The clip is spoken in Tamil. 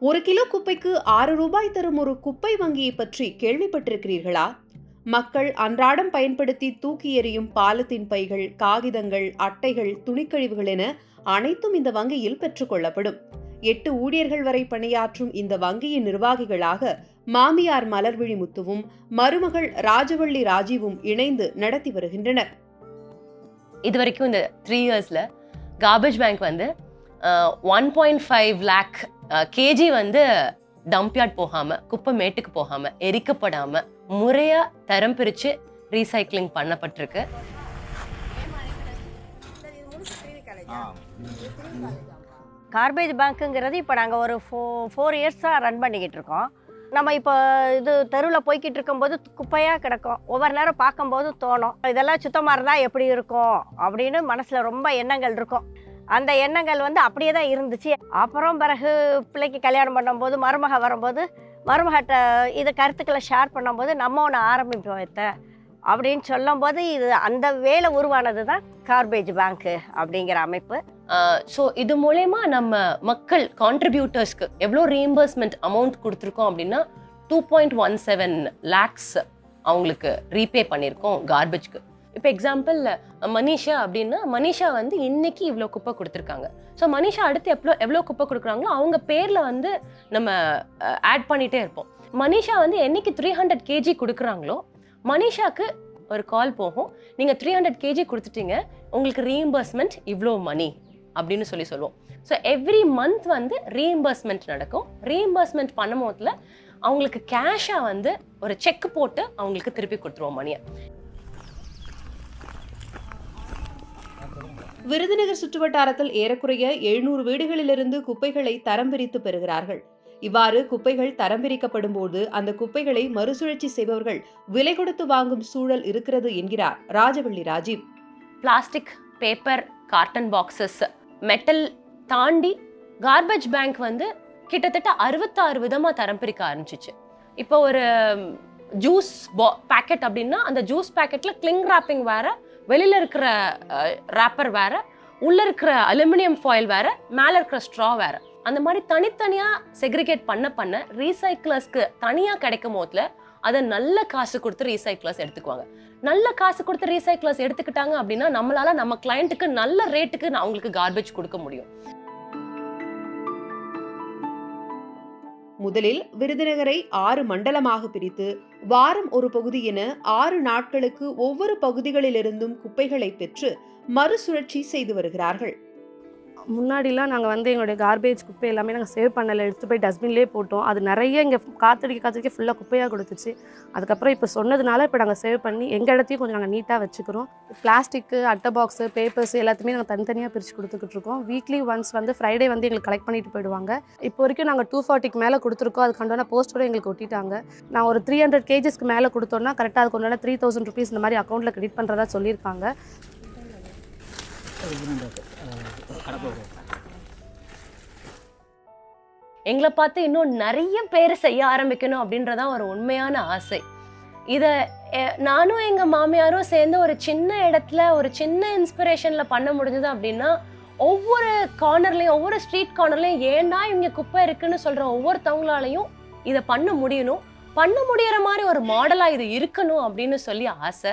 ஒரு கிலோ குப்பைக்கு ஆறு ரூபாய் தரும் ஒரு குப்பை வங்கியை பற்றி கேள்விப்பட்டிருக்கிறீர்களா? மக்கள் அன்றாடம் பயன்படுத்தி தூக்கி எறியும் பாலத்தின் பைகள் காகிதங்கள் அட்டைகள் துணிக்கழிவுகள் என அனைத்தும் இந்த வங்கியில் பெற்றுக்கொள்ளப்படும் எட்டு ஊழியர்கள் வரை பணியாற்றும் இந்த வங்கியின் நிர்வாகிகளாக மாமியார் மலர்விழி முத்துவும் மருமகள் ராஜவள்ளி ராஜீவும் இணைந்து நடத்தி வருகின்றனர். இது வரைக்கும் இந்த த்ரீ இயர்ஸில் கார்பேஜ் பேங்க் வந்து one point five lakh KG வந்து டம்ப்யார்ட் போகாமல் குப்பை மேட்டுக்கு போகாமல் எரிக்கப்படாமல் முறையாக தரம் பிரித்து ரீசைக்ளிங் பண்ணப்பட்டிருக்கு. கார்பேஜ் பேங்க்குங்கிறது இப்போ நாங்கள் ஒரு ஃபோ ஃபோர் இயர்ஸாக ரன் பண்ணிக்கிட்டு இருக்கோம். நம்ம இப்போ இது தெருவில் போய்கிட்டு இருக்கும்போது குப்பையாக கிடக்கும். ஒவ்வொரு நேரம் பார்க்கும்போது தோணும். இதெல்லாம் சுத்தமாக இருந்தால் எப்படி இருக்கும்? அப்படின்னு மனசில் ரொம்ப எண்ணங்கள் இருக்கும். அந்த எண்ணங்கள் வந்து அப்படியே தான் இருந்துச்சு. அப்புறம் பிறகு பிள்ளைக்கு கல்யாணம் பண்ணும்போது மருமக வரும்போது மருமகிட்ட இது கருத்துக்களை ஷேர் பண்ணும்போது நம்ம ஒன்று ஆரம்பிப்போம் அப்படின்னு சொல்லும்போது இது அந்த வேலை உருவானது தான் கார்பேஜ் பேங்க்கு அப்படிங்கிற அமைப்பு. ஸோ இது மூலயமா நம்ம மக்கள் கான்ட்ரிபியூட்டர்ஸ்க்கு எவ்வளோ ரீஎம்பர்ஸ்மெண்ட் அமௌண்ட் கொடுத்துருக்கோம் அப்படின்னா two point one seven lakhs அவங்களுக்கு ரீபே பண்ணியிருக்கோம் கார்பேஜ்க்கு இப்போ எக்ஸாம்பிள் மனிஷா அப்படின்னா மனிஷா வந்து இன்னைக்கு இவ்வளோ குப்பை கொடுத்துருக்காங்க. ஸோ மனிஷா அடுத்து எவ்வளோ எவ்வளோ குப்பை கொடுக்குறாங்களோ அவங்க பேரில் வந்து நம்ம ஆட் பண்ணிகிட்டே இருப்போம். மனிஷா வந்து என்னைக்கு த்ரீ ஹண்ட்ரட் கேஜி கொடுக்குறாங்களோ மனிஷாக்கு ஒரு கால் போகும். நீங்கள் த்ரீ ஹண்ட்ரட் கேஜி கொடுத்துட்டீங்க உங்களுக்கு ரீஎம்பர்ஸ்மெண்ட் இவ்வளோ மணி அப்படின்னு சொல்லி சொல்லுவோம். ஸோ எவ்ரி மந்த் வந்து ரீஎம்பர்ஸ்மெண்ட் நடக்கும். ரீஎம்பர்ஸ்மெண்ட் பண்ணும் போதில் அவங்களுக்கு கேஷாக வந்து ஒரு செக் போட்டு அவங்களுக்கு திருப்பி கொடுத்துருவோம் மணியை. விருதுநகர் சுற்றுவட்டாரத்தில் ஏறக்குறைய எழுநூறு வீடுகளிலிருந்து குப்பைகளை தரம் பிரித்து பெறுகிறார்கள். இவ்வாறு குப்பைகள் தரம் பிரிக்கப்படும் போது அந்த குப்பைகளை மறுசுழற்சி செய்பவர்கள் விலை கொடுத்து வாங்கும் சூழல் இருக்கிறது என்கிறார் Rajavalli Rajeev. Plastic paper carton boxes metal தாண்டி கார்பேஜ் பேங்க் வந்து கிட்டத்தட்ட அறுபத்தாறு விதமாக தரம் பிரிக்க ஆரம்பிச்சிச்சு. இப்போ ஒரு ஜூஸ் பா பேக்கெட் அப்படின்னா அந்த ஜூஸ் பேக்கெட்டில் கிளிங் ராப்பிங் வேறு வெளியில் இருக்கிற ரேப்பர் வேற உள்ளே இருக்கிற அலுமினியம் ஃபாயில் வேறு மேலே இருக்கிற ஸ்ட்ரா வேறு. அந்த மாதிரி தனித்தனியாக செக்ரிகேட் பண்ண பண்ண ரீசைக்கிளர்ஸ்க்கு தனியாக கிடைக்கும் போதில் அதை நல்ல காசு கொடுத்து ரீசைக்கிளர்ஸ் எடுத்துக்குவாங்க. நல்ல காசு கொடுத்து ரீசைக்கிளர்ஸ் எடுத்துக்கிட்டாங்க அப்படின்னா நம்மளால நம்ம கிளைண்ட்டுக்கு நல்ல ரேட்டுக்கு நான் அவங்களுக்கு கார்பேஜ் கொடுக்க முடியும். முதலில் விருதுநகரை ஆறு மண்டலமாக பிரித்து வாரம் ஒரு பகுதி என ஆறு நாட்களுக்கு ஒவ்வொரு பகுதிகளிலிருந்தும் குப்பைகளை பெற்று மறுசுழற்சி செய்து வருகிறார்கள். முன்னாடிலாம் நாங்கள் வந்து எங்களுடைய கார்பேஜ் குப்பை எல்லாமே நாங்கள் சேவ் பண்ணலை எடுத்து போய் டஸ்ட்பின்லேயே போட்டோம். அது நிறைய இங்கே காத்தடிக்க காத்தடிக்க ஃபுல்லாக குப்பையாக கொடுத்துச்சு. அதுக்கப்புறம் இப்போ சொன்னதுனால இப்போ நாங்கள் சேவ் பண்ணி எங்கள் இடத்தையும் கொஞ்சம் நாங்கள் நீட்டாக வச்சுக்கிறோம். பிளாஸ்டிக்கு அட்டை பாக்ஸு பேப்பர்ஸ் எல்லாத்தையுமே நாங்கள் தனித்தனியாக பிரித்து கொடுத்துக்கிட்டு இருக்கோம். வீக்லி ஒன்ஸ் வந்து ஃப்ரைடே வந்து எங்களுக்கு கலெக்ட் பண்ணிட்டு போயிடுவாங்க. இப்போ வரைக்கும் நாங்கள் டூ ஃபார்ட்டிக்கு மேலே கொடுத்துருக்கோம். அதுக்கு உண்டான போஸ்டோட எங்களுக்கு ஒட்டிட்டாங்க. நான் ஒரு த்ரீ ஹண்ட்ரட் கேஜஸ்க்கு மேலே கொடுத்தோன்னா கரெக்டாக அதுக்கு உண்டான த்ரீ தௌசண்ட் ருபீஸ் இந்த மாதிரி அக்கௌண்ட்டில் கிரெடிட் பண்ணுறதா சொல்லியிருக்காங்க. எங்களை பார்த்து இன்னும் நிறைய பேர் செய்ய ஆரம்பிக்கணும் அப்படின்றதான் ஒரு உண்மையான ஆசை. இதை நானும் எங்கள் மாமியாரும் சேர்ந்து ஒரு சின்ன இடத்துல ஒரு சின்ன இன்ஸ்பிரேஷனில் பண்ண முடிஞ்சது அப்படின்னா ஒவ்வொரு கார்னர்லையும் ஒவ்வொரு ஸ்ட்ரீட் கார்னர்லையும் ஏன்னா இவங்க குப்பை இருக்குன்னு சொல்கிற ஒவ்வொருத்தவங்களாலையும் இதை பண்ண முடியணும். பண்ண முடியற மாதிரி ஒரு மாடலாக இது இருக்கணும் அப்படின்னு சொல்லி ஆசை.